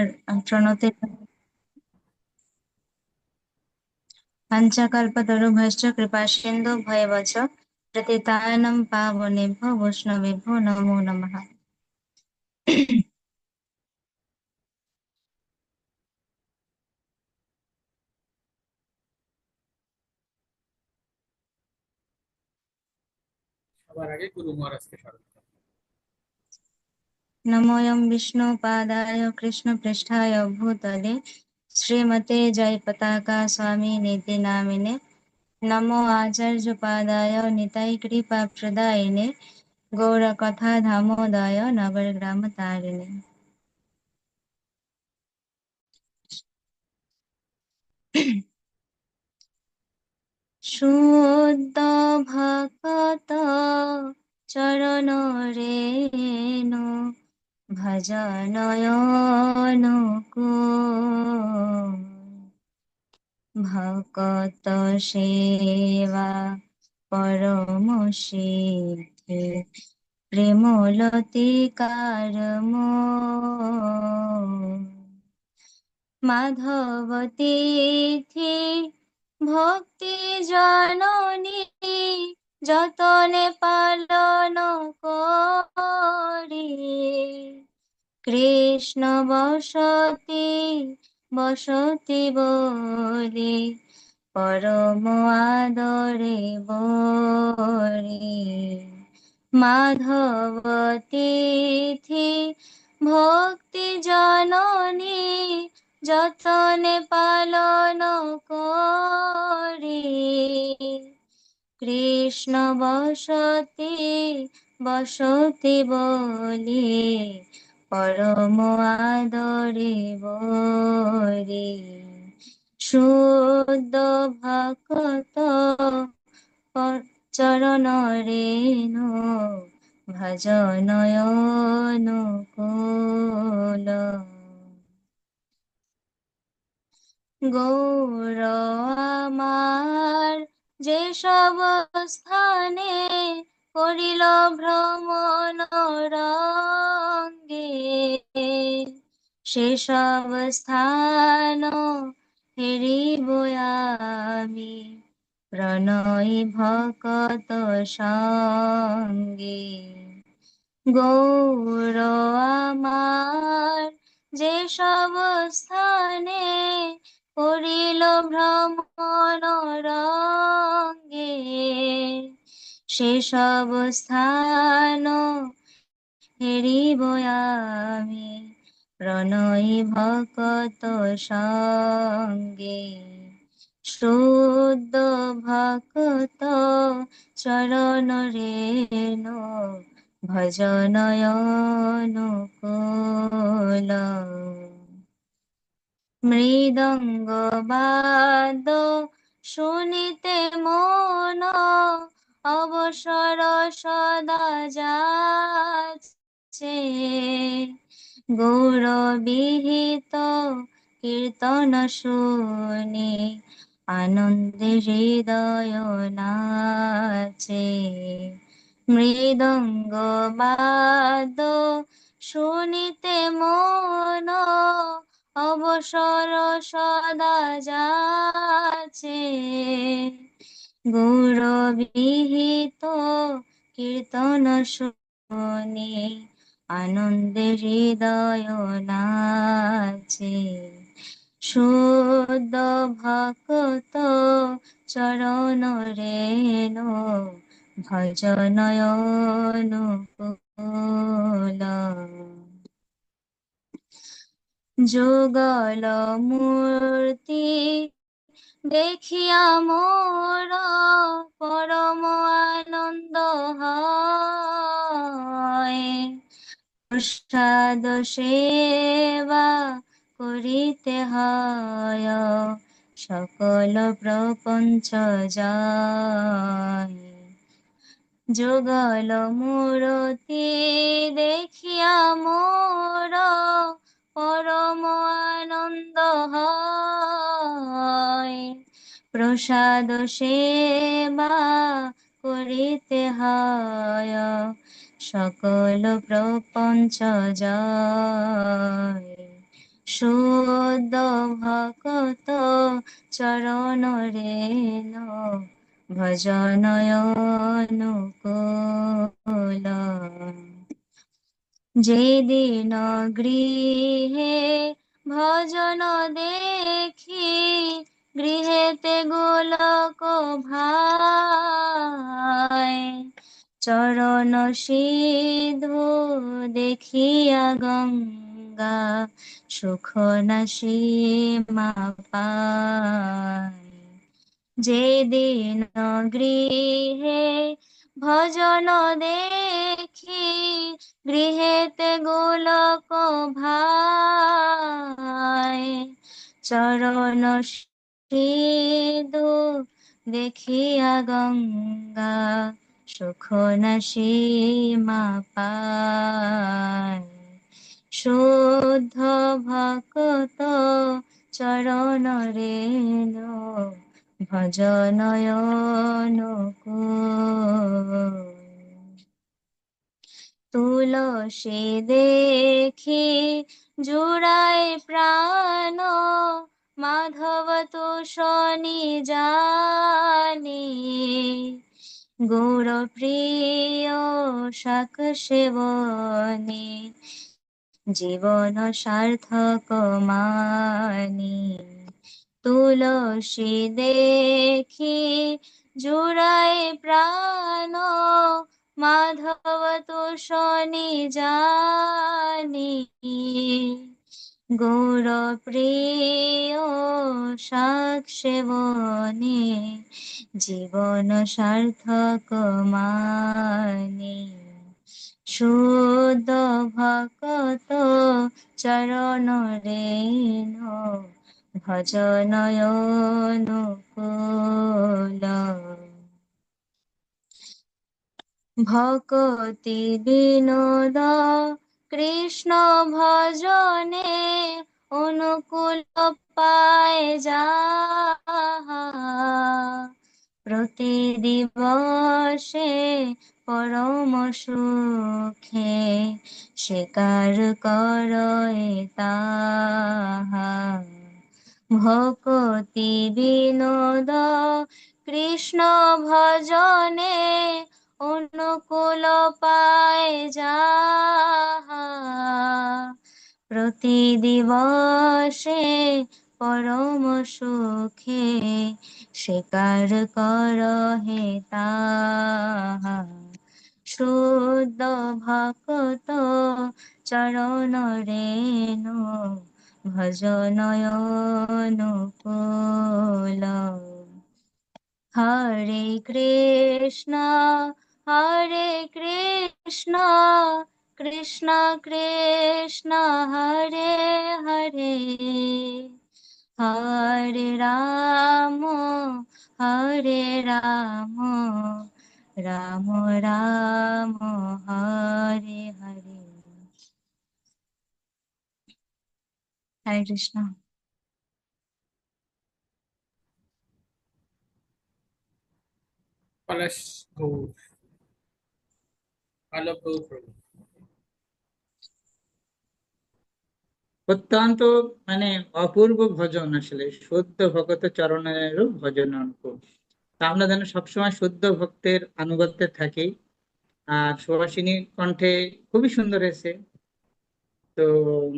আর প্রণতে पञ्चकल्पतरुभ्यश्च कृपासिन्धु भयवच प्रतितानं पावनेभ्यो वैष्णवेभ्यो नमो नमः সবার আগে গুরু মহারাজকে স্মরণ করো। नमोऽयं विष्णुपादाय कृष्णपृष्ठाय भूतले श्रीमते जयपताका स्वामिनीति नामिने नमो आचार्यपादाय निताय कृपाप्रदायिने गौरकथा धामोदय नगरग्रामतारिणे শুদ্ধ ভকত চরণ রেণ ভজনয়ন ভকত সেবা পরম সিদ্ধি প্রেমলতিকার মাধবতীথি ভক্তি জননী যতনে পালন কৃষ্ণ বসতি বসতি বলি, পরম আদরে বরি মাধবতীথি, ভক্তি জননী, যতনে পালন করি। কৃষ্ণ বসতি বসতি বলি পরম আদরে বরি শুদ্ধ ভকত চরণ রেণু ভজনয়ন কুল। গৌর আমার যে সব স্থানে করিল ভ্রমণ রঙ্গে। সেসব স্থান হেরিব আমি। প্রণয় ভকত সঙ্গে। গৌর আমার যে সব স্থানে করিল ভ্রমণ সেসব স্থান হেরিব আমি। প্রণয় ভকত সঙ্গে, শুদ্ধ ভকত চরণ রেণু ভজনয়নুকূল মৃদঙ্গ বাদ শুনিতে মন অবসর সদা যাচ্ছে। গৌরবিহিত কীর্তন শুনি আনন্দে হৃদয় নাচে। মৃদঙ্গ বাদ শুনিতে মন অবসর সদা যাচ্ছে। গৌরবিহিত কীর্তন শুনি আনন্দে হৃদয় নাচে। শুদ্ধ ভক্ত চরণ রেণু ভজনয়নুকূল যুগল মূর্তি দেখিয়া মোর পরম আনন্দ হয়। প্রসাদ সেবা করিতে হয়, সকল প্রপঞ্চ যায়। যুগল মূরতি দেখিয়া মোর পরম আনন্দ হয়। প্রসাদ সেবা করিতে হয়। সকল প্রপঞ্চ শুদ্ধ ভকত চরণ রেণ ভজনয় অনুকূল। যেদিন গৃহে ভজন দেখি গৃহেতে গোলক ভাই, চরণ সিধু দেখিয়া গঙ্গা, সুখ সীমা পায়। যেদিন গৃহে ভজন দেখি, গৃহেতে গোলক ভাই, চরণ সিধু দেখিয়া গঙ্গা সুখ সীমা পায়। শুদ্ধ ভকত চরণ রেণ ভজনয় তুলসী দেখি জুড়াই প্রাণ মাধব তো শনি জানি, গৌর প্রিয় শাক সেবনে, জীবন সার্থক মানি। তুলসী দেখি জুড়াই প্রাণ, মাধব তো শনি জানি। গৌর প্রিয় শাক সেবনে, জীবন সার্থক মানে। শুদ্ধ ভকত চরণ রেণ ভজনয় অনুকূল। ভকতি বিনোদ কৃষ্ণ ভজনে অনুকূল পায় যাহা। প্রতি দিবসে পরম সুখে স্বীকার কর তাহা। ভকতি বিনোদ কৃষ্ণ ভজনে অনুকূল পায় যাহা প্রতি দিবসে পরম সুখে স্বীকার কর হে তাহা। শুদ্ধ ভকত চরণ রেণু ভজনয় অনুকূল হরে কৃষ্ণ কৃষ্ণ কৃষ্ণ কৃষ্ণ, হরে হরে। হরে রাম হরে রাম রাম রাম, হরে হরে। হরে কৃষ্ণ। পলাশ আলোক অত্যন্ত মানে অপূর্ব ভজন আসলে শুদ্ধ ভগত চরণের ভজন তা আমরা যেন সবসময় শুদ্ধ ভক্তের আনুগত্যে থাকি আর সুভাষিনীর কণ্ঠে খুবই সুন্দর হয়েছে তো